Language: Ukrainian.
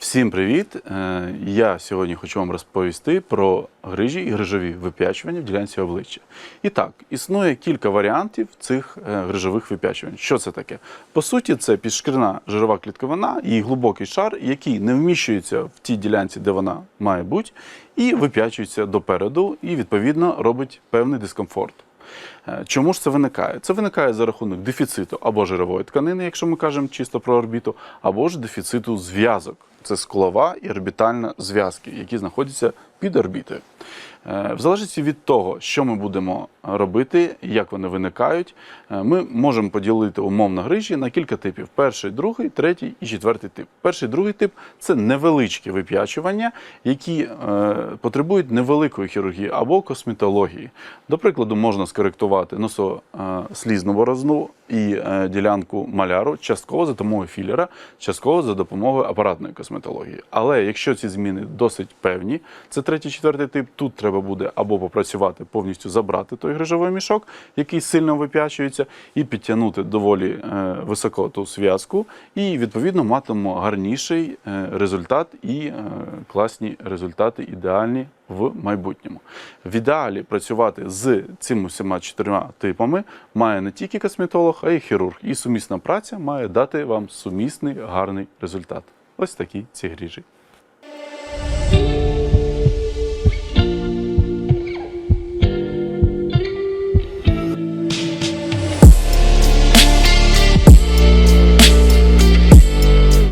Всім привіт! Е, Я сьогодні хочу вам розповісти про грижі і грижові вип'ячування в ділянці обличчя. І так, існує кілька варіантів цих е, грижових вип'ячувань. Що це таке? По суті, це підшкірна жирова клітковина і глибокий шар, який не вміщується в тій ділянці, де вона має бути, і вип'ячується допереду, і відповідно робить певний дискомфорт. Е, Чому ж це виникає? Це виникає за рахунок дефіциту або жирової тканини, якщо ми кажемо чисто про орбіту, або ж дефіциту зв'язок. Це скулова і орбітальна зв'язки, які знаходяться під орбітою. Е, В залежності від того, що ми будемо робити, як вони виникають, е, ми можемо поділити умовно грижі на кілька типів: перший, другий, третій і четвертий тип. Перший, другий тип це невеличкі вип'ячування, які е, потребують невеликої хірургії або косметології. До прикладу, можна скоректувати носослізну борозну і ділянку маляру частково за допомогою філера, частково за допомогою апаратної косметології. Але якщо ці зміни досить певні, це третій, четвертий тип, тут треба буде або попрацювати повністю забрати той грижовий мішок, який сильно вип'ячується, і підтягнути доволі е, високо ту зв'язку, і відповідно матимемо гарніший е, результат і е, класні результати, ідеальні в майбутньому. В ідеалі працювати з цими всіма чотирма типами має не тільки косметолог, а й хірург. І сумісна праця має дати вам сумісний гарний результат. Ось такі ці гріжі.